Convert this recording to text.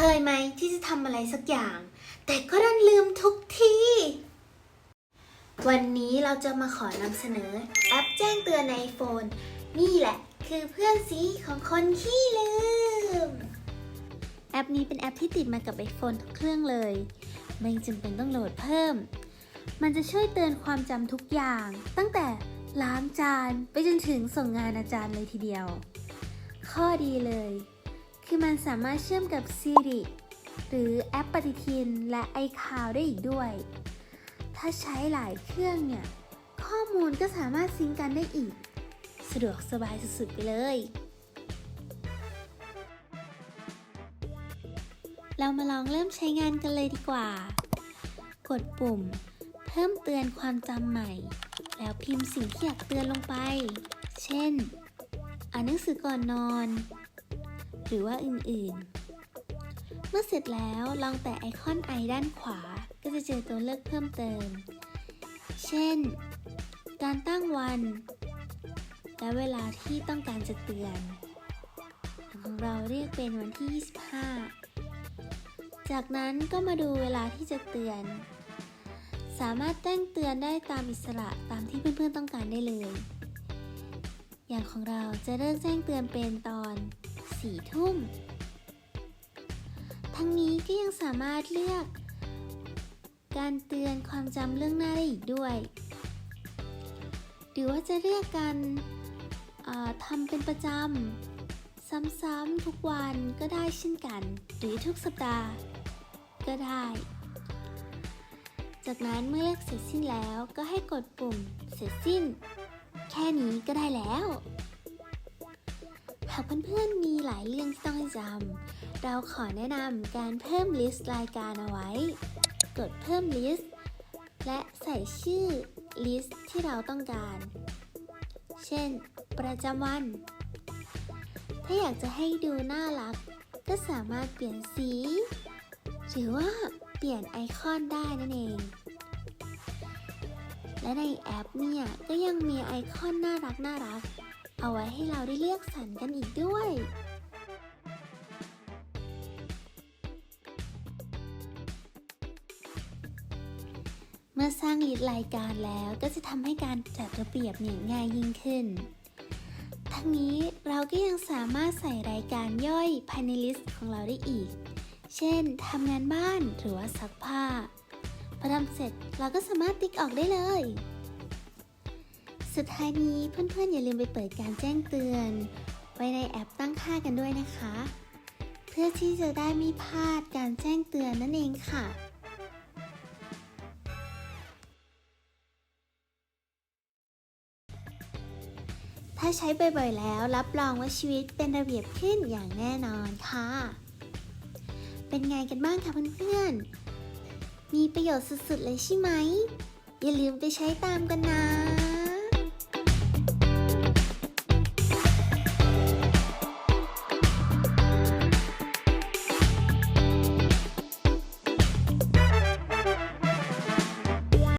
เคยไหมที่จะทำอะไรสักอย่าง แต่ก็ดันลืมทุกที วันนี้เราจะมาขอนำเสนอ แอปแจ้งเตือนใน iPhone นี่แหละคือเพื่อนซีของคนขี้ลืม แอปนี้เป็นแอปที่ติดมากับ iPhone ทุกเครื่องเลย ไม่จำเป็นต้องโหลดเพิ่ม มันจะช่วยเตือนความจำทุกอย่าง ตั้งแต่ล้างจานไปจนถึงส่งงานอาจารย์เลยทีเดียว ข้อดีเลย คือมันสามารถเชื่อมกับ Siri หรือแอปปฏิทินและ iCloud ได้อีกด้วย ถ้าใช้หลายเครื่องเนี่ย ข้อมูลก็สามารถซิงก์กันได้อีก สะดวกสบายสุดๆไปเลย เรามาลองเริ่มใช้งานกันเลยดีกว่า กดปุ่ม เพิ่มเตือนความจำใหม่ แล้วพิมพ์สิ่งที่อยากเตือนลงไป เช่น อ่านหนังสือก่อนนอน หรือว่าอื่นๆ เมื่อเสร็จแล้วลองแตะไอคอนไอด้านขวา ก็จะเจอตัวเลือกเพิ่มเติม เช่น การตั้งวัน และเวลาที่ต้องการจะเตือน ของเราเรียกเป็นวันที่ 25 จากนั้นก็มาดูเวลาที่จะเตือน สามารถแจ้งเตือนได้ตามอิสระตามที่เพื่อนๆต้องการได้เลยอย่างของเราจะเลิกแจ้งเตือนเป็นตอน 4ทุ่ม ทั้งนี้ก็ยังสามารถเลือก การเตือนความจำเรื่องหน้าได้อีกด้วย หรือว่าจะเลือกการทำเป็นประจำ ซ้ำๆทุกวันก็ได้เช่นกัน หรือทุกสัปดาห์ ก็ได้ จากนั้นเมื่อเลือกเสร็จสิ้นแล้วก็ให้กดปุ่มเสร็จสิ้น แค่นี้ก็ได้แล้ว หากเพื่อนๆมีหลายเรื่องที่ต้องจำ เราขอแนะนำการเพิ่มลิสต์รายการเอาไว้ กดเพิ่มลิสต์ และใส่ชื่อลิสต์ที่เราต้องการ เช่น ประจำวัน ถ้าอยากจะให้ดูน่ารัก ก็สามารถเปลี่ยนสี หรือว่าเปลี่ยนไอคอนได้นั่นเอง และในแอปเนี่ย ก็ยังมีไอคอนน่ารักน่ารัก เอาไว้ให้เราได้เลือกสรรกันอีกด้วย เมื่อสร้างลิสต์รายการแล้วก็จะทำให้การจัดระเบียบเนี่ยง่ายยิ่งขึ้น ทั้งนี้เราก็ยังสามารถใส่รายการย่อยภายในลิสต์ของเราได้อีก เช่นทำงานบ้านหรือว่าซักผ้าพอทำเสร็จเราก็สามารถติ๊กออกได้เลย สุดท้ายนี้เพื่อนๆอย่าลืมไปเปิดการแจ้งเตือน ไว้ในแอปตั้งค่ากันด้วยนะคะ เพื่อที่จะได้ไม่พลาดการแจ้งเตือนนั่นเองค่ะถ้าใช้บ่อยๆแล้วรับรองว่าชีวิตเป็นระเบียบขึ้นอย่างแน่นอนค่ะ เป็นไงกันบ้างคะเพื่อนๆ มีประโยชน์สุดๆเลยใช่ไหม อย่าลืมไปใช้ตามกันนะ